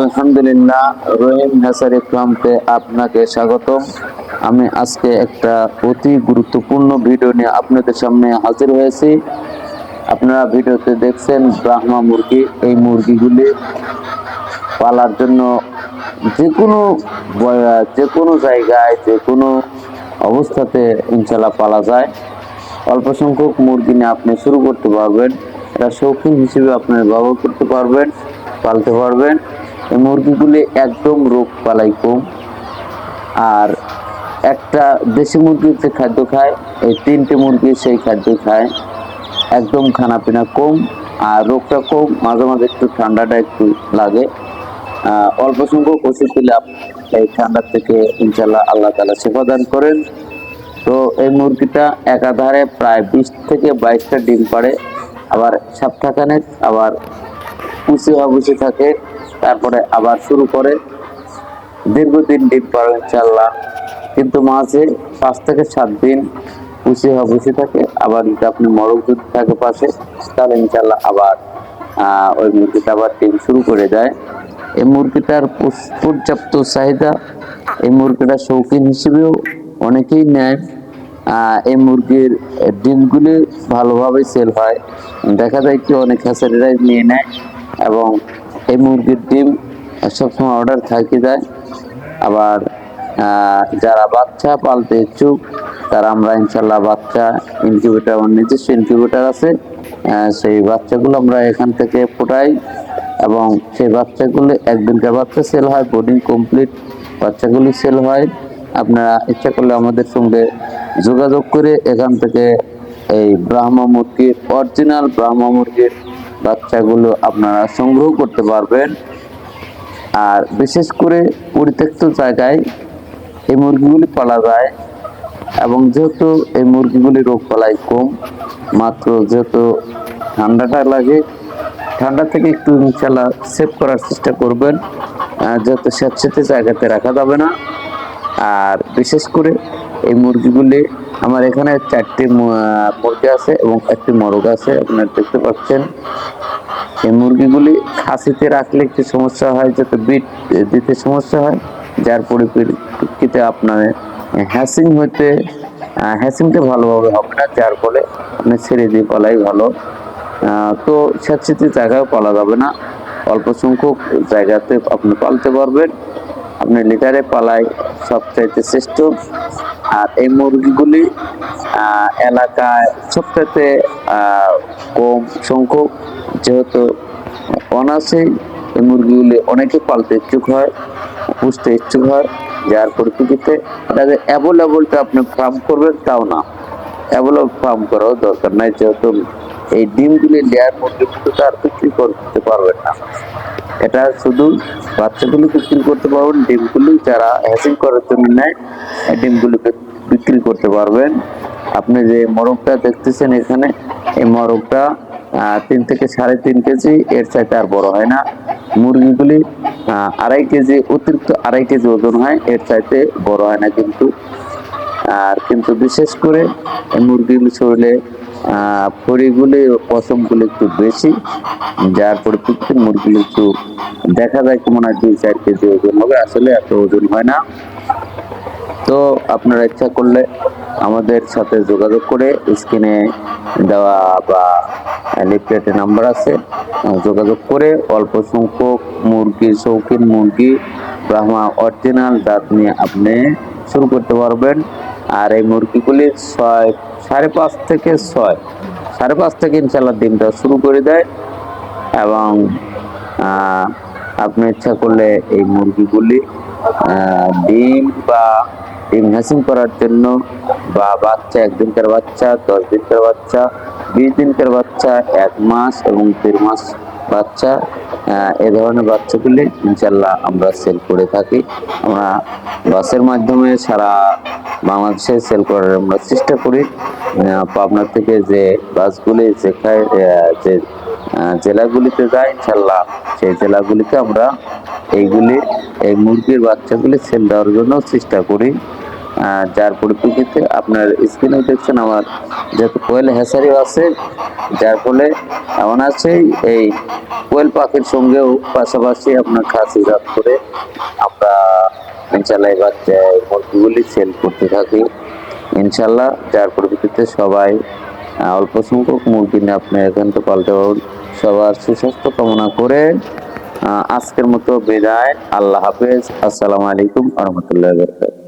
আলহামদুলিল্লাহ, রহিম হ্যাসারি ফার্মকে আপনাকে স্বাগতম। আমি আজকে একটা অতি গুরুত্বপূর্ণ ভিডিও নিয়ে আপনাদের সামনে হাজির হয়েছি। আপনারা ভিডিওতে দেখছেন ব্রাহ্মা মুরগি। এই মুরগিগুলি পালার জন্য যে কোনো যে কোনো জায়গায় যে কোনো অবস্থাতে ইনশাল্লাহ পালা যায়। অল্প সংখ্যক মুরগি নিয়ে আপনি শুরু করতে পারবেন। এটা শৌখিন হিসেবে আপনি ব্যবহার করতে পারবেন, পালতে পারবেন। এই মুরগিগুলি একদম রোগ পালাই কম। আর একটা দেশি মুরগি যে খাদ্য খায়, এই তিনটে মুরগি সেই খাদ্য খায়। একদম খানাপিনা কম, আর রোগটা কম, মাঝে মাঝে একটু ঠান্ডাটা একটু লাগে। অল্প সংখ্যক ওষুধ দিলে এই ঠান্ডার থেকে ইনশাল্লাহ আল্লাহ তালা সেবা দান করেন। তো এই মুরগিটা একাধারে প্রায় বিশ থেকে বাইশটা ডিম পাড়ে। আবার সপ্তাহখানেক আবার কুচি হাবুচি থাকে। তারপরে আবার শুরু করে। দীর্ঘদিন ডিম পাড়ে ইনশাল্লাহ কিন্তু মাঝে পাঁচ থেকে সাত দিন কুচি বসে থাকে। আবার যদি আপনি মরক যদি থাকে পাশে, তাহলে ইনশাল্লাহ আবার ওই মুরগিটা আবার ডিম শুরু করে দেয়। এই মুরগিটার পর্যাপ্ত চাহিদা। এই মুরগিটা শৌখিন হিসেবেও অনেকেই নেয়। এই মুরগির ডিমগুলি ভালোভাবে সেল হয়। দেখা যায় কি অনেক হ্যাচারিরাই নিয়ে নেয় এবং এই মুরগির ডিম সবসময় অর্ডার থাকে যায়। আবার যারা বাচ্চা পালতে ইচ্ছুক, তারা আমরা ইনশাল্লাহ বাচ্চা ইনকিউবেটার আমার নিজস্ব ইনকিউবেটার আছে। সেই বাচ্চাগুলো আমরা এখান থেকে ফোটাই এবং সেই বাচ্চাগুলো একদিনকার বাচ্চা সেল হয় বোর্ডিং কমপ্লিট বাচ্চাগুলি সেল হয়, আপনারা ইচ্ছা করলে আমাদের সঙ্গে যোগাযোগ করে এখান থেকে এই ব্রাহ্মা মুরগির অরিজিনাল ব্রাহ্মা মুরগির বাচ্চাগুলো আপনারা সংগ্রহ করতে পারবেন। আর বিশেষ করে পরিত্যক্ত জায়গায় এই মুরগিগুলি পালা যায় এবং যেহেতু এই মুরগিগুলি রোগ পালায় কম, মাত্র যেহেতু ঠান্ডাটা লাগে, ঠান্ডা থেকে একটু ইনশাল্লাহ সেভ করার চেষ্টা করবেন। যেহেতু স্যাঁতস্যাঁতে জায়গাতে রাখা যাবে না। আর বিশেষ করে এই মুরগিগুলি, আমার এখানে চারটি মুরগি আছে এবং একটি মরগ আছে, আপনারা দেখতে পাচ্ছেন। এই মুরগিগুলি খাসিতে রাখলে একটি সমস্যা হয়, যাতে বিট দিতে সমস্যা হয়, যার পরিপ্রেক্ষিতে আপনার হ্যাসিং হইতে হ্যাসিংটা ভালোভাবে হবে না, যার ফলে আপনি ছেড়ে দিয়ে পালাই ভালো। তো স্যাঁতস্যাঁতে জায়গায় পালা যাবে না। অল্প সংখ্যক জায়গাতে আপনি পালতে পারবেন। আপনি লিটারে পালাই সবচাইতে শ্রেষ্ঠ। আর এই মুরগিগুলি এলাকায় সবচাইতে কম সংখ্যক, যেহেতু অনাসেই এই মুরগিগুলি অনেকে পালতে ইচ্ছুক হয়, পুষতে ইচ্ছুক হয়, যার পরিপ্রেক্ষিতে এটাকে অ্যাভেলেবলটা আপনি ফার্ম করবেন তাও না। অ্যাভেলেবল ফার্ম করাও দরকার। নাই যেহেতু এই ডিমগুলি লেয়ার মুরগির মতো তো আর বিক্রি করতে পারবেন না। এটা শুধু বাচ্চাগুলো বিক্রি করতে পারবেন, ডিমগুলি যারা হ্যাসিং করার জন্য নেয়, এই ডিমগুলি বিক- বিক্রি করতে পারবেন। আপনি যে মরগটা দেখতেছেন এখানে, এই মরগটা তিন থেকে সাড়ে তিন কেজি, এর চাইতে আর বড় হয় না। মুরগিগুলি আড়াই কেজি, অতিরিক্ত আড়াই কেজি ওজন হয়, এর চাইতে বড় হয় না কিন্তু। আর কিন্তু বিশেষ করে মুরগিগুলি শরীরে ফড়িগুলি পশমগুলি একটু বেশি, যার পরিপ্রেক্ষিতে মুরগিগুলি একটু দেখা যায় কেমন মনে হয়, দুই, চার কেজি ওজন হবে, আসলে এত ওজন হয় না। তো আপনারা ইচ্ছা করলে আমাদের সাথে যোগাযোগ করে স্ক্রিনে দেওয়া বা লিফলেটে নাম্বার আছে, যোগাযোগ করে অল্প সংখ্যক মুরগি, শৌখিন মুরগি, ব্রাহ্মা অরিজিনাল জাত নিয়ে আপনি শুরু করতে পারবেন। আর এই মুরগিগুলি ছয় সাড়ে পাঁচ থেকে ছয়। সাড়ে পাঁচ থেকে ইনশাল্লাহ দিনটা শুরু করে দেয় এবং আপনি ইচ্ছা করলে এই মুরগিগুলি ডিম বা ডিম হ্যাসিং করার জন্য বা বাচ্চা একদিনকার বাচ্চা, দশ দিনকার বাচ্চা, বিশ দিনকার বাচ্চা, এক মাস এবং দেড় মাস বাচ্চা এ ধরনের বাচ্চাগুলি ইনশাল্লাহ আমরা সেল করে থাকি। আমরা বাসের মাধ্যমে সারা বাংলাদেশে সেল করার আমরা চেষ্টা করি। পাবনা থেকে যে বাসগুলি যেখানে যে জেলাগুলিতে যায় ইনশাল্লাহ সেই জেলাগুলিতে আমরা এইগুলি, এই মুরগির বাচ্চাগুলি সেল দেওয়ার জন্য চেষ্টা করি। যার পরিপ্রেক্ষিতে আপনার স্ক্রিনে দেখছেন আমার যেহেতু কোয়েল হ্যাসারিও আছে, যার ফলে এমন আছে, এই কোয়েল পাখির সঙ্গেও পাশাপাশি আপনার খাসি জাত করে আমরা ইনশাল্লাহ এবার মুরগিগুলি সেল করতে থাকি। ইনশাল্লাহ যার পরিপ্রেক্ষিতে সবাই অল্প সংখ্যক মুরগি নিয়ে আপনি এখান থেকে পাল্টে। সবার সুস্বাস্থ্য কামনা করে আজকের মতো বিদায়। আল্লাহ হাফেজ। আসসালামু আলাইকুম আহমতুল্লাহ বরকাত